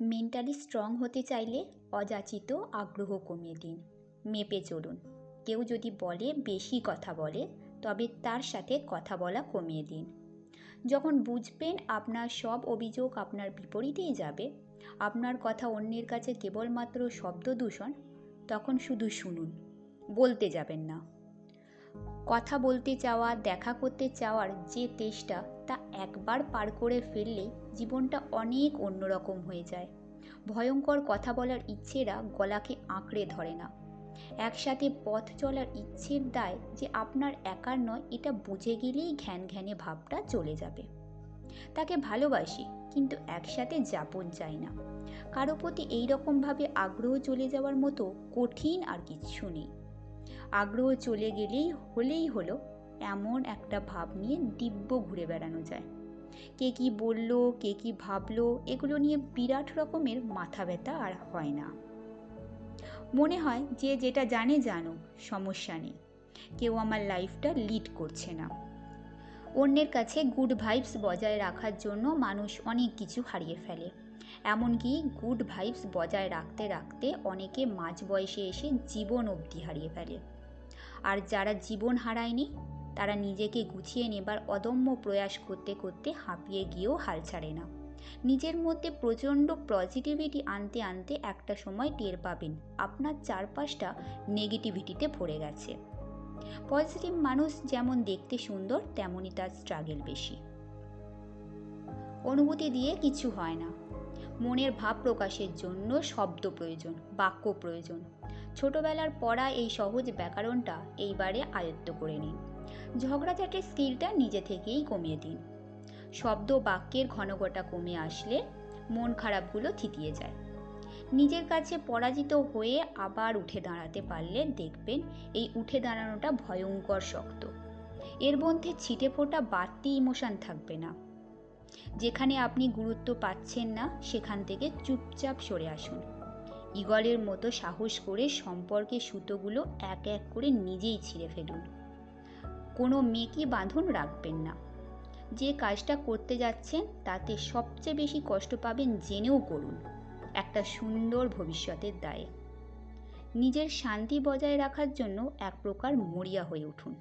Mentally strong হতে চাইলে অযাচিত আগ্রহ কমিয়ে দিন। মেপে চলুন। কেউ যদি বলে, বেশি কথা বলে, তবে তার সাথে কথা বলা কমিয়ে দিন। যখন বুঝবেন আপনার সব অভিযোগ আপনার বিপরীতেই যাবে, আপনার কথা অন্যের কাছে কেবলমাত্র শব্দ দূষণ তখন শুধু শুনুন, বলতে যাবেন না। কথা বলতে চাওয়া, দেখা করতে চাওয়ার যে তেষ্টা তা একবার পার করে ফেললে জীবনটা অনেক অন্যরকম হয়ে যায়। ভয়ঙ্কর কথা বলার ইচ্ছেরা গলাকে আঁকড়ে ধরে না। একসাথে পথ চলার ইচ্ছের দায় যে আপনার একার নয়, এটা বুঝে গেলেই ঘ্যান ঘ্যানে ভাবটা চলে যাবে। তাকে ভালোবাসি, কিন্তু একসাথে যাপন চাই না। কারও প্রতি এইরকমভাবে আগ্রহ চলে যাওয়ার মতো কঠিন আর কিচ্ছু নেই। আগ্রহ চলে গেলেই হলেই হলো, এমন একটা ভাব নিয়ে দিব্য ঘুরে বেড়ানো যায়। কে কি বলল, কে কি ভাবলো, এগুলো নিয়ে বিরাট রকমের মাথা ব্যথা আর হয় না। মনে হয় যে যেটা জানে জানো সমস্যা নেই। কেউ আমার লাইফটা লিড করছে না। অন্যের কাছে গুড ভাইবস বজায় রাখার জন্য মানুষ অনেক কিছু হারিয়ে ফেলে। এমনকি গুড ভাইবস বজায় রাখতে রাখতে অনেকে মাঝ বয়সে এসে জীবন অবধি হারিয়ে ফেলে। আর যারা জীবন হারায়নি, তারা নিজেকে গুছিয়ে নেবার অদম্য প্রয়াস করতে করতে হাঁপিয়ে গিয়েও হাল ছাড়ে না। নিজের মধ্যে প্রচণ্ড পজিটিভিটি আনতে আনতে একটা সময় টের পাবেন, আপনার চারপাশটা নেগেটিভিটিতে ভরে গেছে। পজিটিভ মানুষ যেমন দেখতে সুন্দর, তেমনই তার স্ট্রাগেল বেশি। অনুভূতি দিয়ে কিছু হয় না। মনের ভাব প্রকাশের জন্য শব্দ প্রয়োজন, বাক্য প্রয়োজন। ছোটবেলার পড়া এই সহজ ব্যাকরণটা এইবারে আয়ত্ত করে নিন। ঝগড়াঝাটের স্কিলটা নিজে থেকেই কমিয়ে দিন। শব্দ বাক্যের ঘনঘটা কমে আসলে মন খারাপগুলো থিতিয়ে যায়। নিজের কাছে পরাজিত হয়ে আবার উঠে দাঁড়াতে পারলে দেখবেন এই উঠে দাঁড়ানোটা ভয়ঙ্কর শক্ত। এর মধ্যে ছিটে ফোটা বাড়তি ইমোশন থাকবে না। যেখানে আপনি গুরুত্ব পাচ্ছেন না, সেখান থেকে চুপচাপ সরে আসুন। ইগলের মতো সাহস করে সম্পর্কে সুতোগুলো এক এক করে নিজেই ছিঁড়ে ফেলুন। কোনো মেয়েকে বাঁধন রাখবেন না। যে কাজটা করতে যাচ্ছেন, তাতে সবচেয়ে বেশি কষ্ট পাবেন জেনেও করুন, একটা সুন্দর ভবিষ্যতের দায়ে। নিজের শান্তি বজায় রাখার জন্য এক প্রকার মরিয়া হয়ে উঠুন।